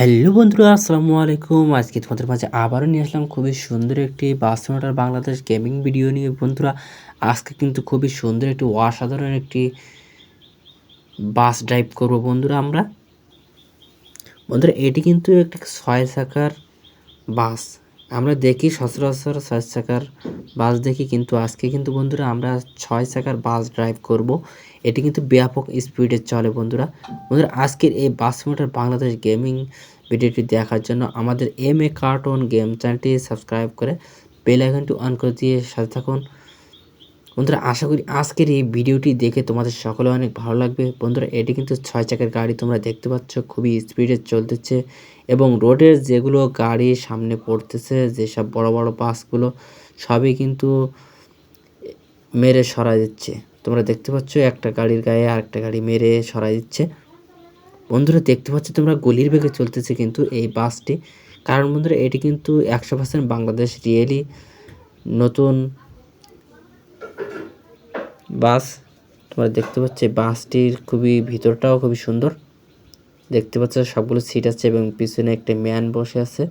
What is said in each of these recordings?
Hello বন্ধুরা, আসসালামু আলাইকুম। আজকে তোমাদের মাঝে আবারও নিয়ে আসলাম খুবই সুন্দর একটি বাসনোটার বাংলাদেশ গেমিং ভিডিও নিয়ে। বন্ধুরা, আজকে কিন্তু খুবই সুন্দর একটি অসাধারণ একটি বাস ড্রাইভ করব বন্ধুরা আমরা। বন্ধুরা, এটি কিন্তু একটি ছয় চাকার বাস। আমরা দেখি সচরাচর ছয় চাকার বাস দেখি, কিন্তু আজকে কিন্তু বন্ধুরা আমরা ছয় চাকার বাস ড্রাইভ করব। এটি কিন্তু ব্যাপক স্পিডে চলে বন্ধুরা। বন্ধুরা, আজকের এই বাস মোটর বাংলাদেশ গেমিং ভিডিওটি দেখার জন্য আমাদের এম এ কার্টুন গেম চ্যানেলটি সাবস্ক্রাইব করে বেল আইকনটি অন করে দিয়ে সাথে থাকুন। বন্ধুরা, আশা করি আজকের এই ভিডিওটি দেখে তোমাদের সকলে অনেক ভালো লাগবে। বন্ধুরা, এটি কিন্তু ছয় চাকার গাড়ি তোমরা দেখতে পাচ্ছ, খুবই স্পিডে চলতেছে এবং রোডের যেগুলো গাড়ি সামনে পড়তেছে, যেসব বড় বড় বাসগুলো, সবই কিন্তু মেরে সরাই দিচ্ছে। তোমরা দেখতে পাচ্ছ, একটা গাড়ির গায়ে আরেকটা গাড়ি মেরে সরাই দিচ্ছে। বন্ধুরা, দেখতে পাচ্ছ তোমরা গলির বেগে চলতেছে কিন্তু এই বাসটি। কারণ বন্ধুরা, এটি কিন্তু একশো পার্সেন্ট বাংলাদেশ রিয়েলি নতুন বাস, তোমরা দেখতে পাচ্ছ বাসটির খুবই ভিতরটাও খুবই সুন্দর। দেখতে পাচ্ছ সবগুলো সিট আছে এবং পিছনে একটা ম্যান বসে আছে।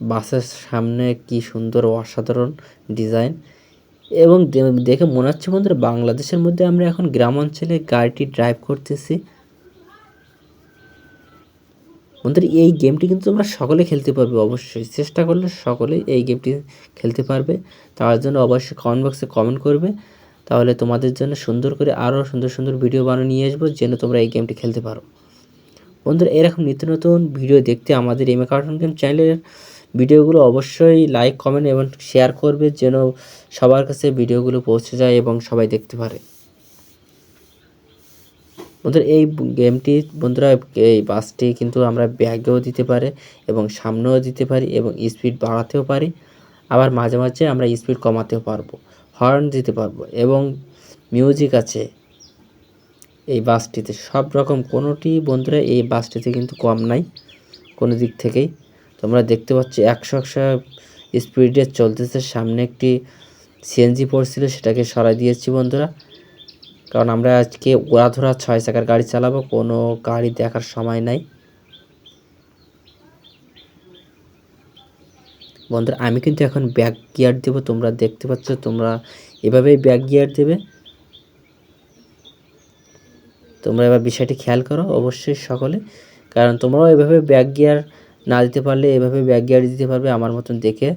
বাসের সামনে কি সুন্দর অসাধারণ ডিজাইন এবং দেখে মনে হচ্ছে বন্ধুরা বাংলাদেশের মধ্যে আমরা এখন গ্রাম অঞ্চলে গাড়িটি ড্রাইভ করতেছি। বন্ধুরা, এই গেমটি কিন্তু তোমরা সকলে খেলতে পারবে, অবশ্যই। চেষ্টা করলে সকলেই এই গেমটি খেলতে পারবে। তার জন্য অবশ্যই কমেন্ট বক্সে কমেন্ট করবে। তাহলে তোমাদের জন্য সুন্দর করে আরও সুন্দর সুন্দর ভিডিও বানিয়ে নিয়ে আসব, যেন তোমরা এই গেমটি খেলতে পারো। বন্ধুরা, এরকম নিত্য নতুন ভিডিও দেখতে আমাদের এম এ কার্টুন গেম চ্যানেলের ভিডিওগুলো অবশ্যই লাইক কমেন্ট এবং শেয়ার করবে, যেন সবার কাছে ভিডিওগুলো পৌঁছে যায় এবং সবাই দেখতে পারে। বন্ধুরা, এই গেমটি বন্ধুরা, এই বাসটি কিন্তু আমরা ব্যাগেও দিতে পারে এবং সামনেও দিতে পারি এবং স্পিড বাড়াতেও পারি। আবার মাঝে মাঝে আমরা স্পিড কমাতেও পারব হর্ন দিতে পারব এবং মিউজিক আছে এই বাসটিতে। সব রকম কোনোটি বন্ধুরা এই বাসটিতে কিন্তু কম নাই, কোনো দিক থেকেই। তোমরা দেখতে পাচ্ছ একশো একশো স্পিডে চলতেছে। সামনে একটি সিএনজি পড়ছিল সেটাকে সরাই দিয়েছি বন্ধুরা। কারণ আমরা আজকে ওরা ওড়াধরা ছয় চাকার গাড়ি চালাবো, কোনো গাড়ি দেখার সময় নাই। বন্ধুরা, আমি কিন্তু এখন ব্যাক গিয়ার দেবো, তোমরা দেখতে পাচ্ছ, তোমরা এভাবেই ব্যাক গিয়ার দেবে। তোমরা এবার বিষয়টি খেয়াল করো, অবশ্যই সকলে, কারণ তোমরাও এভাবে ব্যাক গিয়ার না দিতে পারলে, এভাবে ব্যাক গিয়ার দিতে পারবে আমার মতন দেখে।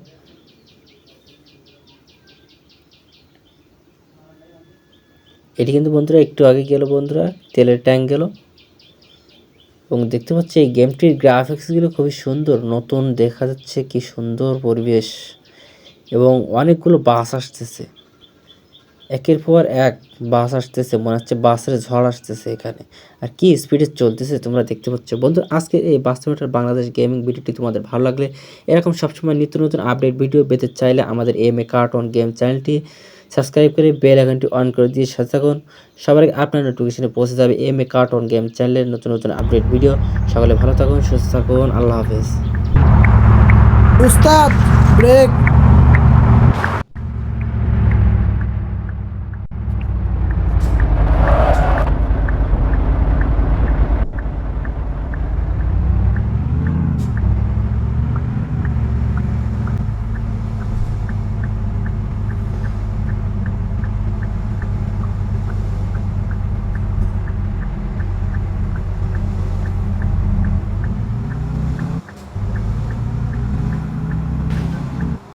এটি কিন্তু বন্ধুরা একটু আগে গেল বন্ধুরা, তেলের ট্যাঙ্ক গেল। এবং দেখতে পাচ্ছি এই গেমটির গ্রাফিক্সগুলো খুবই সুন্দর, নতুন দেখা যাচ্ছে কি সুন্দর পরিবেশ। এবং অনেকগুলো বাস আসতেছে। একের পর এক বাস আসতেছে, মনে হচ্ছে বাসের ঝড় আসতেছে এখানে। আর কি স্পিডে চলতেছে তোমরা দেখতে পাচ্ছ। বন্ধু আজকে এই বাস্তবটার বাংলাদেশ গেমিং ভিডিওটি তোমাদের ভালো লাগলে, এরকম সবসময় নিত্য নতুন আপডেট ভিডিও পেতে চাইলে আমাদের এম এ কার্টুন গেম চ্যানেলটি সাবস্ক্রাইব করে বেল আইকনটি অন করে দিয়ে সাথে থাকুন। সবার আগে আপনার নোটিফিকেশনে পৌঁছে যাবে এম এ কার্টুন গেম চ্যানেলের নতুন নতুন আপডেট ভিডিও সকলে ভালো থাকুন, সুস্থ থাকুন, আল্লাহ হাফেজ। উস্তাদ ব্রেক